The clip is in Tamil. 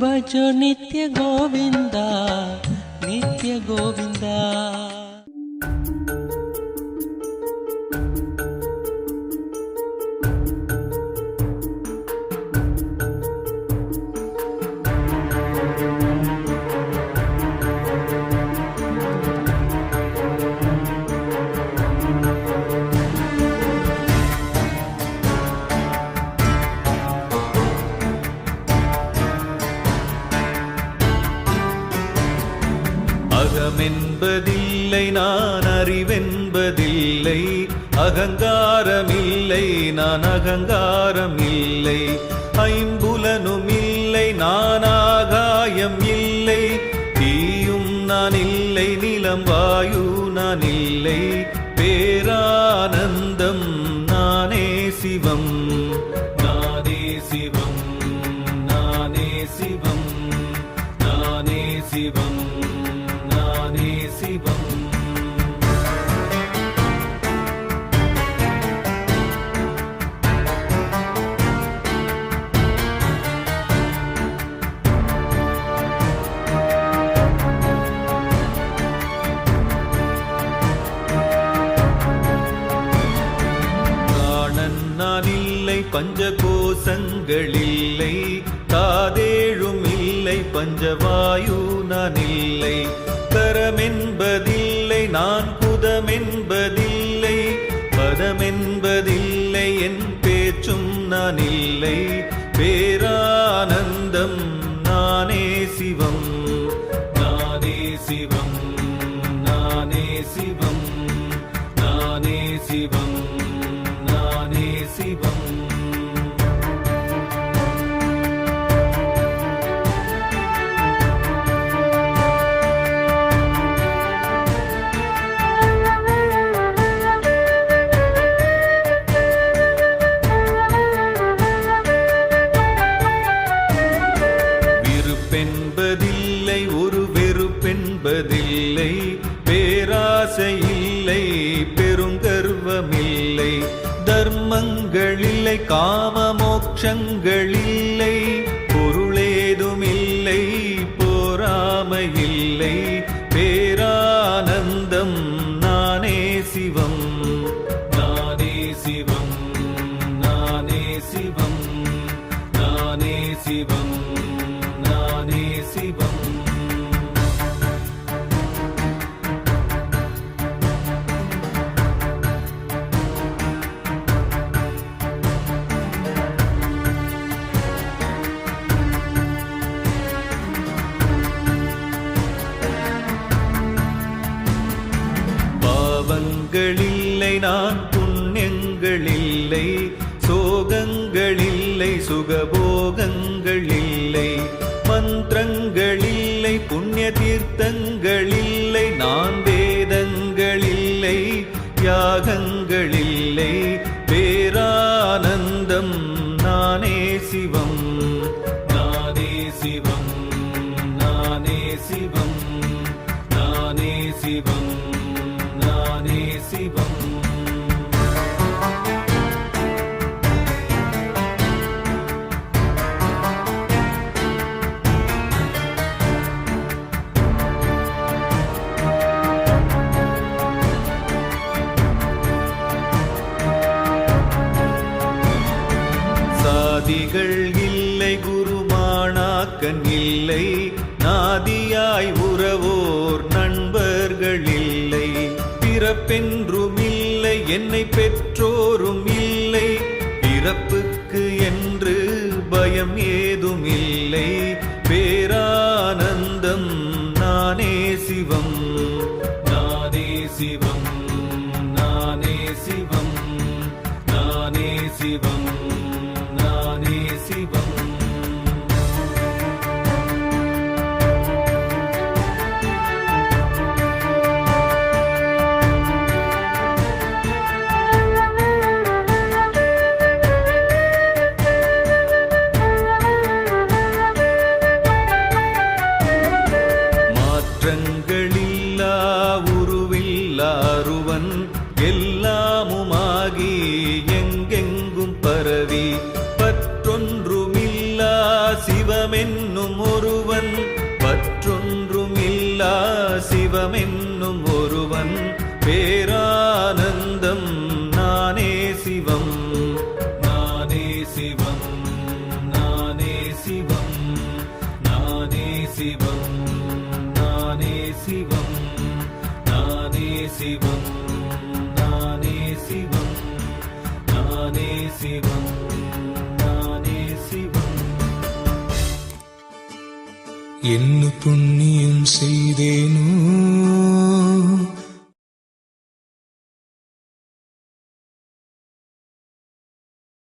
భజో నిత్య గోవింద నిత్య గోవింద. அகமென்பதில்லை நான் அறிவென்பதில்லை. அகங்காரமில்லை நான் அகங்காரம் இல்லை ஐம்புலனும் இல்லை நான் ஆகாயம் இல்லை தீயும் நான் இல்லை நிலம் வாயு நான் இல்லை. பேரானந்தம் நான் இல்லை பஞ்சகோசங்கள் இல்லை காதேழும் இல்லை பஞ்சவாயு நான் இல்லை கரமென்பதில்லை நான் புதமென்பதில்லை. பதமென்பதில்லை என் பேச்சும் நான் இல்லை பேரானந்தம் நானே சிவம். என்பதில்லை பேராசை இல்லை பெருங்கர்வமில்லை. தர்மங்களில்லை காம மோட்சங்களில்லை. நான் புண்ணியங்கள் இல்லை சோகங்கள் இல்லை சுகபோகங்கள் இல்லை மந்திரங்கள் இல்லை புண்ணிய தீர்த்தங்கள் இல்லை நான் வேதங்களில்லை யாகங்களில்லை பேரானந்தம் நானே சிவம் நானே சிவம் நானே சிவம் நானே சிவம். சாதிகள் இல்லை குருமானாக்கன் இல்லை. நாதியாய் உறவோர் நண்பர்கள் இல்லை. பிறப்பென்றும் இல்லை என்னை பெற்றோரும் இல்லை. பிறப்பு தோற்றங்களில்லா உருவில்லா அருவன் எல்லாமுமாகி எங்கெங்கும் பரவி. பற்றொன்றுமில்லா சிவமென்னும் ஒருவன் பற்றொன்றுமில்லா சிவமென்னும் ஒருவன். பேரானந்தம் நானே சிவம். சிவம் நானே சிவம் நானே சிவம் நானே சிவம். என்ன புண்ணியம் செய்தேனோ